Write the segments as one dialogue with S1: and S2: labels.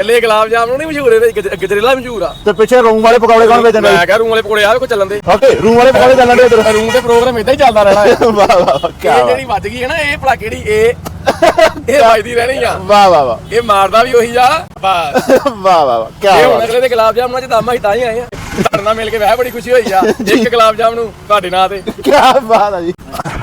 S1: ਕੱਲੇ ਗੁਲਾਬ ਜਾਮਨ ਨਹੀਂ ਮਸ਼ਹੂਰ ਇਹਦੇ ਗਜ- ਗਜਰੇਲਾ ਮਸ਼ਹੂਰ ਆ।
S2: ਤੇ ਪਿੱਛੇ ਰੂਮ ਵਾਲੇ ਪਕੌੜੇ ਕੌਣ ਵੇਚਣ
S1: ਮੈਂ ਕਿਹਾ ਰੂਮ ਵਾਲੇ ਪਕੌੜੇ ਆ ਵੇਖੋ ਚੱਲਣ ਦੇ।
S2: ਓਕੇ ਰੂਮ ਵਾਲੇ ਪਕੌੜੇ ਚੱਲਣ ਦੇ ਇਧਰ।
S1: ਰੂਮ ਦੇ ਪ੍ਰੋਗਰਾਮ ਇਦਾਂ ਹੀ ਚੱਲਦਾ ਰਹਿਣਾ ਹੈ।
S2: ਵਾਹ ਵਾਹ ਕੀ
S1: ਇਹ ਜਿਹੜੀ ਵੱਜ ਗਈ ਹੈ ਨਾ ਇਹ ਭਲਾ ਕਿਹੜੀ ਇਹ ਇਹ ਵੱਜਦੀ ਰਹਿਣੀ ਆ।
S2: ਵਾਹ ਵਾਹ ਵਾਹ।
S1: ਇਹ ਮਾਰਦਾ ਵੀ ਉਹੀ ਆ ਬਸ।
S2: ਵਾਹ ਵਾਹ ਵਾਹ ਕੀ
S1: ਇਹ ਹੁਣ ਅਗਲੇ ਦੇ ਗੁਲਾਬ ਜਾਮਨਾਂ ਚ ਦਾਮਾ ਹੀ ਤਾਂ ਹੀ ਆਏ ਆ ਤੁਹਾਡੇ ਨਾਲ ਮਿਲ ਕੇ ਵੈਸੇ ਬੜੀ ਖੁਸ਼ੀ ਹੋਈ ਆ। ਇੱਕ ਗੁਲਾਬ ਜਾਮਨ ਨੂੰ ਤੁਹਾਡੇ ਨਾਂ ਤੇ।
S2: ਕੀ ਬਾਤ ਹੈ ਜੀ।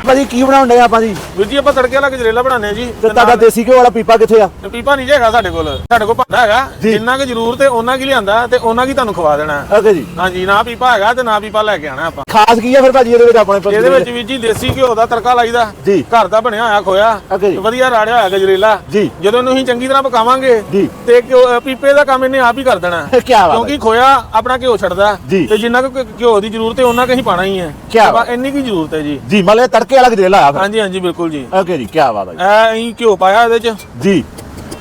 S2: ਭਾਜੀ ਕੀ ਬਣਾਉਣ ਡਏ ਆਪਾਂ ਜੀ?
S3: ਵੀਰ ਜੀ ਆਪਾਂ ਤੜਕੇ ਵਾਲਾ ਗਜਰੇਲਾ ਬਣਾਉਂਦੇ ਆ ਜੀ।
S2: ਤੇ ਤੁਹਾਡਾ ਦੇਸੀ ਘਿਓ ਵਾਲਾ ਪੀਪਾ ਕਿੱਥੇ ਆ?
S3: ਤੇ ਪੀਪਾ ਨਹੀਂ ਹੈਗਾ ਸਾਡੇ ਕੋਲ। ਸਾਡੇ ਕੋਲ ਭਾਂਡਾ ਹੈਗਾ। ਜਿੰਨਾ ਕੁ ਜ਼ਰੂਰਤ ਹੈ ਉਹਨਾਂ ਕੀ ਲਿਆਂਦਾ ਤੇ ਉਹਨਾਂ ਕੀ ਤੁਹਾਨੂੰ ਖਵਾ ਦੇਣਾ।
S2: ਓਕੇ ਜੀ।
S3: ਹਾਂਜੀ ਨਾ ਪੀਪਾ ਹੈਗਾ ਤੇ ਨਾ ਪੀਪਾ ਲੈ ਕੇ ਆਣਾ ਆਪਾਂ।
S2: ਖਾਸ ਕੀ ਆ ਫਿਰ ਭਾਜੀ ਇਹਦੇ ਵਿੱਚ ਆਪਣੇ ਕੋਲ
S3: ਇਹਦੇ ਵਿੱਚ ਵੀਰ ਜੀ ਦੇਸੀ ਘਿਓ ਦਾ ਤੜਕਾ ਲਾਈਦਾ।
S2: ਜੀ।
S3: ਘਰ ਦਾ ਬਣਿਆ ਹੋਇਆ ਖੋਇਆ।
S2: Okay ਜੀ।
S3: ਵਧੀਆ ਰਾੜਿਆ ਹੋਇਆ ਗਜਰੇਲਾ।
S2: ਜੀ।
S3: ਜਦੋਂ ਇਹਨੂੰ ਅਸੀਂ ਚੰਗੀ ਤਰ੍ਹਾਂ ਪਕਾਵਾਂਗੇ
S2: ਜੀ।
S3: ਤੇ ਘਿਓ- ਪੀਪੇ ਦਾ ਕੰਮ ਇਹਨੇ ਆਪ ਹੀ ਕਰ ਦੇਣਾ।
S2: ਕੀ ਬਾਤ ਹੈ।
S3: ਕਿਉਂਕਿ ਖੋਇਆ ਆਪਣਾ ਘਿਓ ਛੱਡਦਾ।
S2: ਜੀ।
S3: ਤੇ ਜਿੰਨਾ ਕੁ ਘਿਓ ਦੀ ਜ਼ਰੂਰਤ ਹੈ ਉਹਨਾਂ ਕੁ ਹੀ ਪਾਣਾ ਹੀ ਹੈ।
S2: ਕਿਆ
S3: ਆਪਾਂ ਇੰਨੀ ਕੀ ਜ਼ਰੂਰਤ ਹੈ ਜੀ।
S2: ਜੀ ਇਹ ਤੜਕੇ ਵਾਲਾ ਗਜਰੇਲਾ ਆ ਫਿਰ?
S3: ਹਾਂਜੀ ਹਾਂਜੀ ਬਿਲਕੁਲ ਜੀ।
S2: ਓਕੇ ਜੀ ਕੀ ਬਾਤ ਹੈ।
S3: ਐ ਅਸੀਂ ਘਿਓ ਪਾਇਆ ਇਹਦੇ ਚ?
S2: ਜੀ।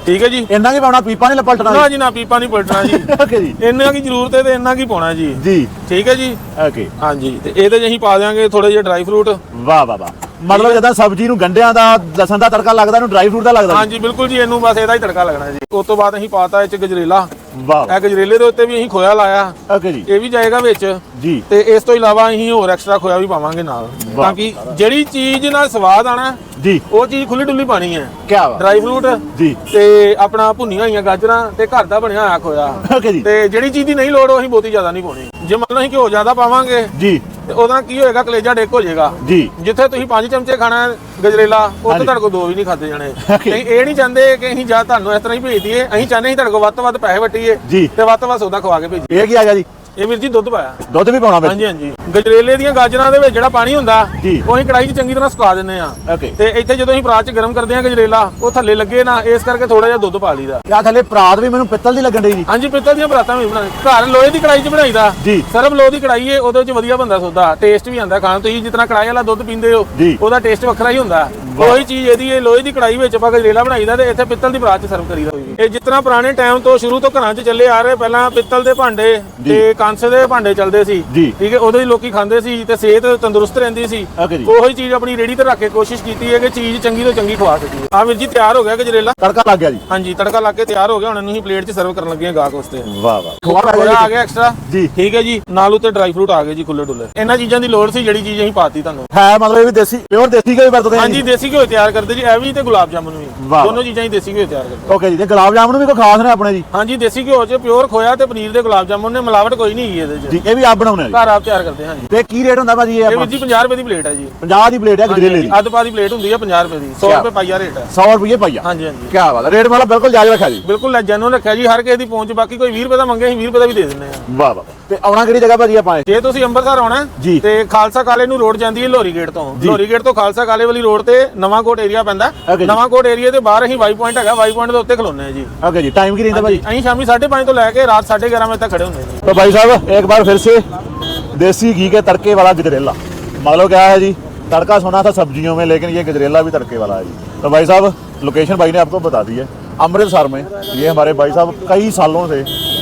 S3: ਠੀਕ ਹੈ ਜੀ?
S2: ਇੰਨਾ ਕੀ ਪਾਉਣਾ ਪੀਪਾ ਨਹੀਂ ਲਪਲਟਣਾ
S3: ਨਾ ਜੀ? ਨਾ ਪੀਪਾ ਨਹੀਂ ਪਲਟਣਾ ਜੀ।
S2: ਓਕੇ ਜੀ।
S3: ਇੰਨਾ ਕੀ ਜ਼ਰੂਰਤ ਹੈ ਤੇ ਇੰਨਾ ਕੀ ਪਾਉਣਾ ਜੀ।
S2: ਜੀ।
S3: ਠੀਕ ਹੈ ਜੀ?
S2: ਓਕੇ
S3: ਹਾਂਜੀ ਤੇ ਇਹਦੇ 'ਚ ਅਸੀਂ ਪਾ ਦਿਆਂਗੇ ਥੋੜੇ ਜਿਹਾ ਡਰਾਈ ਫਰੂਟ
S2: ਵਾਹ ਵਾਹ ਵਾਹ। ਮਤਲਬ ਜਦੋਂ ਸਬਜ਼ੀ ਨੂੰ ਗੰਡਿਆਂ ਦਾ ਲਸਣ ਦਾ ਤੜਕਾ ਲੱਗਦਾ ਇਹਨੂੰ ਡਰਾਈ ਫਰੂਟ ਦਾ ਲੱਗਦਾ?
S3: ਹਾਂਜੀ ਬਿਲਕੁਲ ਜੀ ਇਹਨੂੰ ਬਸ ਇਹਦਾ ਹੀ ਤੜਕਾ ਲੱਗਣਾ ਜੀ। ਉਸ ਤੋਂ ਬਾਅਦ ਅਸੀਂ ਪਾਤਾ ਇਹ 'ਚ ਗਜਰੇਲਾ।
S2: ਵਾਹ।
S3: ਇਹ ਗਜਰੇਲੇ ਦੇ ਉੱਤੇ ਵੀ ਅਸੀਂ ਖੋਇਆ ਲਾਇਆ।
S2: ਓਕੇ ਜੀ।
S3: ਇਹ ਵੀ ਜਾਏਗਾ ਵਿੱਚ।
S2: ਜੀ।
S3: ਤੇ ਇਸ ਤੋਂ ਇਲਾਵਾ ਅਸੀਂ ਹੋਰ ਐਕਸਟਰਾ ਖੋਇਆ ਵੀ ਪਾਵਾਂਗੇ ਨਾਲ। ਤਾਂ ਕਿ ਜਿਹੜੀ ਚੀਜ਼ ਨਾਲ ਸਵਾਦ ਆਣਾ
S2: ਜੀ।
S3: ਉਹ ਚੀਜ਼ ਖੁੱਲੀ ਡੁੱਲੀ ਪਾਣੀ ਹੈ।
S2: ਕੀ ਬਾਤ।
S3: ਡਰਾਈ ਫਰੂਟ
S2: ਜੀ।
S3: ਤੇ ਆਪਣਾ ਭੁੰਨੀਆਂ ਹੋਈਆਂ ਗਾਜਰਾਂ ਤੇ ਘਰ ਦਾ ਬਣਿਆ ਹੋਇਆ ਖੋਇਆ।
S2: ਓਕੇ ਜੀ।
S3: ਤੇ ਜਿਹੜੀ ਚੀਜ਼ ਦੀ ਨਹੀਂ ਲੋੜ ਉਹ ਅਸੀਂ ਬਹੁਤੀ ਜ਼ਿਆਦਾ ਨਹੀਂ ਪਾਉਣੀ। ਜੇ ਮੰਨ ਲਓ ਅਸੀਂ ਘਿਓ ਜ਼ਿਆਦਾ ਪਾਵਾਂਗੇ
S2: ਜੀ
S3: ਤੇ ਉਹਦਾ ਕੀ ਹੋਏਗਾ ਕਲੇਜਾ ਡੇਕ ਹੋ ਜਾਏਗਾ
S2: ਜੀ
S3: ਜਿੱਥੇ ਤੁਸੀਂ 5 ਚਮਚੇ ਖਾਣਾ ਗਜਰੇਲਾ ਉੱਥੇ। ਤੁਹਾਡੇ ਕੋਲ ਦੋ ਵੀ ਨਹੀਂ ਖਾਦੇ ਜਾਣੇ. ਨਹੀਂ ਇਹ ਨਹੀਂ ਚਾਹੁੰਦੇ ਕਿ ਅਸੀਂ ਜਾਂ ਤੁਹਾਨੂੰ ਇਸ ਤਰ੍ਹਾਂ ਹੀ ਭੇਜ ਦਈਏ ਅਸੀਂ ਚਾਹੁੰਦੇ ਅਸੀਂ ਤੁਹਾਡੇ ਕੋਲ ਵੱਧ ਤੋਂ ਵੱਧ ਪੈਸੇ ਵਟੀਏ
S2: ਜੀ।
S3: ਤੇ ਵੱਧ ਤੋਂ ਵੱਧ ਸੌਦਾ ਖਵਾ ਕੇ ਭੇਜੀਏ
S2: ਇਹ ਕੀ ਆ ਗਿਆ ਜੀ
S3: ਇਹ ਵੀਰ ਜੀ ਦੁੱਧ ਪਾਇਆ।
S2: ਦੁੱਧ ਵੀ ਪਾਉਣਾ ਵਿੱਚ?
S3: ਹਾਂਜੀ ਹਾਂਜੀ। ਗਜਰੇਲੇ ਦੀਆਂ ਗਾਜਰਾਂ ਦੇ ਵਿੱਚ ਜਿਹੜਾ ਪਾਣੀ ਹੁੰਦਾ
S2: ਜੀ।
S3: ਉਹ ਅਸੀਂ ਕੜਾਈ 'ਚ ਚੰਗੀ ਤਰ੍ਹਾਂ ਸੁਕਾ ਦਿੰਦੇ ਆ ਤੇ ਇੱਥੇ ਜਦੋਂ ਅਸੀਂ ਪਰਾਤ 'ਚ ਗਰਮ ਕਰਦੇ ਆ ਗਜਰੇਲਾ ਉਹ ਥੱਲੇ ਲੱਗੇ ਨਾ ਇਸ ਕਰਕੇ ਥੋੜਾ ਜਿਹਾ ਦੁੱਧ ਪਾ ਲਈਦਾ।
S2: ਯਾ ਥੱਲੇ ਪਰਾਤ ਵੀ ਮੈਨੂੰ ਪਿੱਤਲ ਦੀ ਲੱਗਣ ਡਈ ਜੀ
S3: ਹਾਂਜੀ ਪਿੱਤਲ ਦੀਆਂ ਪਰਾਤਾਂ ਵੀ ਬਣਾਏ ਘਰ ਲੋਹੇ ਦੀ ਕੜਾਈ 'ਚ ਬਣਾਈਦਾ
S2: ਜੀ।
S3: ਸਰਬ ਲੋਹ ਦੀ ਕੜਾਈ ਏ ਉਹਦੇ 'ਚ ਵਧੀਆ ਬੰਦਾ ਸੌਦਾ। ਟੇਸਟ ਵੀ ਆਂਦਾ ਖਾਣ ਤੁਸੀਂ ਜਿਤਨਾ ਕੜਾਈ ਵਾਲਾ ਦੁੱਧ ਪੀਂਦੇ ਹੋ
S2: ਜੀ।
S3: ਉਹਦਾ ਟੇਸਟ ਵੱਖਰਾ ਹੀ ਹੁੰਦਾ। ਉਹੀ ਚੀਜ਼ ਇਹਦੀ ਇਹ ਲੋਹੇ ਦੀ ਕੜਾਈ ਵਿੱਚ ਆਪਾਂ ਗਜਰੇਲਾ ਬਣਾਈਦਾ ਤੇ ਇੱਥੇ ਪਿੱਤਲ ਦੀ ਪਰਾਤ 'ਚ ਸਰਵ ਕਰੀਦਾ ਇਹ ਜਿਤਨਾ ਪੁਰਾਣੇ ਟਾਈਮ ਤੋਂ ਸ਼ੁਰੂ ਤੋਂ ਘਰਾਂ 'ਚ ਚੱਲੇ ਆ ਰਹੇ ਪਹਿਲਾਂ ਪਿੱਤਲ ਦੇ ਭਾਂਡੇ ਤੇ ਕਾਂਸੇ ਦੇ ਭਾਂਡੇ ਚੱਲਦੇ ਸੀ। ਠੀਕ ਹੈ ਉਹਦੇ ਹੀ ਲੋਕੀ ਖਾਂਦੇ ਸੀ ਤੇ ਸਿਹਤ ਤੰਦਰੁਸਤ ਰਹਿੰਦੀ ਸੀ। ਉਹੀ ਚੀਜ਼ ਆਪਣੀ ਰੇੜੀ ਤੇ ਰੱਖ ਕੇ ਕੋਸ਼ਿਸ਼ ਕੀਤੀ ਹੈ ਕਿ ਚੀਜ਼ ਚੰਗੀ ਤੋਂ ਚੰਗੀ ਖਵਾ ਸਕੀਏ। ਆ ਵੀਰ ਜੀ ਤਿਆਰ ਹੋ ਗਿਆ ਗਜਰੇਲਾ?
S2: ਤੜਕਾ ਲੱਗ ਗਿਆ ਜੀ।
S3: ਹਾਂਜੀ ਤੜਕਾ ਲਾ ਕੇ ਤਿਆਰ ਹੋ ਗਿਆ ਹੁਣ ਇਹਨੂੰ ਹੀ ਪਲੇਟ 'ਚ ਸਰਵ ਕਰਨ ਲੱਗੇ ਆ ਗਾਹਕ ਵਾਸਤੇ।
S2: ਵਾਹ ਵਾਹ। ਪੈ
S3: ਆ ਗਿਆ ਐਕਸਟਰਾ
S2: ਜੀ।
S3: ਠੀਕ ਹੈ ਜੀ ਨਾਲ ਉੱਤੇ ਡਰਾਈ ਫਰੂਟ ਆ ਗਏ ਜੀ ਖੁੱਲੇ ਡੁੱਲੇ ਇਹਨਾਂ ਚੀਜ਼ਾਂ ਦੀ ਲੋੜ ਸੀ ਜਿਹੜੀ ਚੀਜ਼ ਅਸੀਂ ਪਾਤੀ ਤੁਹਾਨੂੰ।
S2: ਹੈ ਮਤਲਬ ਇਹ ਵੀ ਦੇਸੀ ਪਿਓਰ ਦੇਸੀ ਹੀ ਵਰਤਦੇ ਆ
S3: ਹਾਂਜੀ ਦੇਸੀ ਘਿਓ ਤਿਆਰ ਕਰਦੇ ਜੀ ਇਹ ਵੀ ਤੇ ਗੁਲਾਬ ਜਾਮੁਨ ਵੀ।
S2: ਵਾਹ।
S3: ਦੋਨੋਂ ਚੀਜ਼ਾਂ ਹੀ ਦੇਸੀ ਘਿਓ ਤਿਆਰ ਕਰਦੇ।
S2: ਓਕੇ ਜੀ ਤੇ ਗੁਲਾਬ ਜਾਮਨ ਵੀ ਕੋਈ ਖਾਸ ਨੇ ਆਪਣੇ ਜੀ?
S3: ਹਾਂਜੀ ਦੇਸੀ ਘਿਓ 'ਚ ਪਿਓਰ ਖੋਇਆ ਤੇ ਪਨੀਰ ਦੇ ਗੁਲਾਬ ਜਾਮੁਨ ਨੇ ਮਿਲਾਵਟ ਕੋਈ ਨਹੀਂ ਹੈਗੀ ਇਹਦੇ 'ਚ।
S2: ਜੀ ਇਹ ਵੀ ਆਪ ਬਣਾਉਣੇ ਆ ਜੀ?
S3: ਘਰ ਆਪ ਤਿਆਰ ਕਰਦੇ ਹਾਂ ਜੀ
S2: ਤੇ ਕੀ ਰੇਟ ਹੁੰਦਾ ਭਾਜੀ ਇਹ
S3: ਇਹ
S2: ਆਪਾਂ?
S3: ਜੀ 50 ਰੁਪਏ ਦੀ ਪਲੇਟ ਹੈ ਜੀ।
S2: 50 ਦੀ ਪਲੇਟ ਹੈ ਗਜਰੇਲੇ ਦੀ।
S3: ਅੱਧ ਪਾ ਦੀ ਪਲੇਟ ਹੁੰਦੀ ਹੈ 50 ਰੁਪਏ ਦੀ। 100 ਰੁਪਏ ਪਾਈਆ ਰੇਟ ਹੈ
S2: 100 ਰੁਪਏ ਪਾਈਆ?
S3: ਹਾਂਜੀ ਹਾਂਜੀ।
S2: ਕੀ ਬਾਤ ਹੈ ਰੇਟ ਵਾਲਾ ਬਿਲਕੁਲ ਜਾਇਜ਼ ਰੱਖਿਆ ਜੀ।
S3: ਬਿਲਕੁਲ ਜੈਨੂਨ ਰੱਖਿਆ ਜੀ ਹਰ ਕਿਸੇ ਦੀ ਪਹੁੰਚ ਬਾਕੀ ਕੋਈ 20 ਰੁਪਏ ਦਾ ਮੰਗੇ ਅਸੀਂ 20 ਰੁਪਏ ਦਾ ਵੀ ਦੇ ਦਿੰਦੇ ਆ
S2: ਵਾਹ ਵਾਹ ਤੇ ਆਉਣਾ ਕਿਹੜੀ ਜਗ੍ਹਾ ਭਾਜੀ ਆਪਾਂ ਇਹ?
S3: ਜੇ ਤੁਸੀਂ ਅੰਮ੍ਰਿਤਸਰ ਆਉਣਾ ਹੈ,
S2: ਜੀ।
S3: ਤੇ ਖਾਲਸਾ ਕਾਲੇ ਨੂੰ ਰੋਡ ਜਾਂਦੀ ਹੈ ਲੋਰੀ ਗੇਟ ਤੋਂ। ਲੋਰੀ ਗੇਟ ਤੋਂ ਖਾਲਸਾ ਕਾਲੇ ਵਾਲੀ ਰੋਡ ਤੇ ਨਵਾਂ ਕੋਟ ਏਰੀਆ ਪੈਂਦਾ
S2: Okay ਜੀ।
S3: ਨਵਾਂ ਕੋਟ ਏਰੀਆ ਦੇ ਬਾਹਰ ਅਸੀਂ ਵਾਈ ਪੁਆਇੰਟ ਹੈਗਾ ਵਾਈ ਪੁਆਇੰਟ ਦੇ ਉੱਤੇ ਖਲੋਨੇ ਆ ਜੀ
S2: ओके जी टाइम की रहता भाई
S3: ਅਸੀਂ ਸ਼ਾਮੀ 5:30 ਤੋਂ ਲੈ ਕੇ ਰਾਤ 11:30 ਵਜੇ ਤੱਕ ਖੜੇ ਹੁੰਦੇ ਹਾਂ ਜੀ
S2: तो भाई साहब एक बार फिर से देसी घी के तड़के वाला गजरेला मतलब क्या है जी तड़का सुना था सब्जियों में लेकिन ये गजरेला भी तड़के वाला है जी तो भाई साहब लोकेशन भाई ने आपको बता दी है अमृतसर में ये हमारे भाई साहब कई सालों से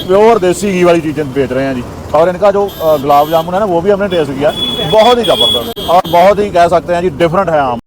S2: प्योर देसी घी वाली चीज़ें बेच रहे हैं जी और इनका जो अ, गुलाब जामुन है ना वो भी हमने टेस्ट किया बहुत ही ज़बरदस्त और बहुत ही कह सकते हैं जी डिफरेंट है आम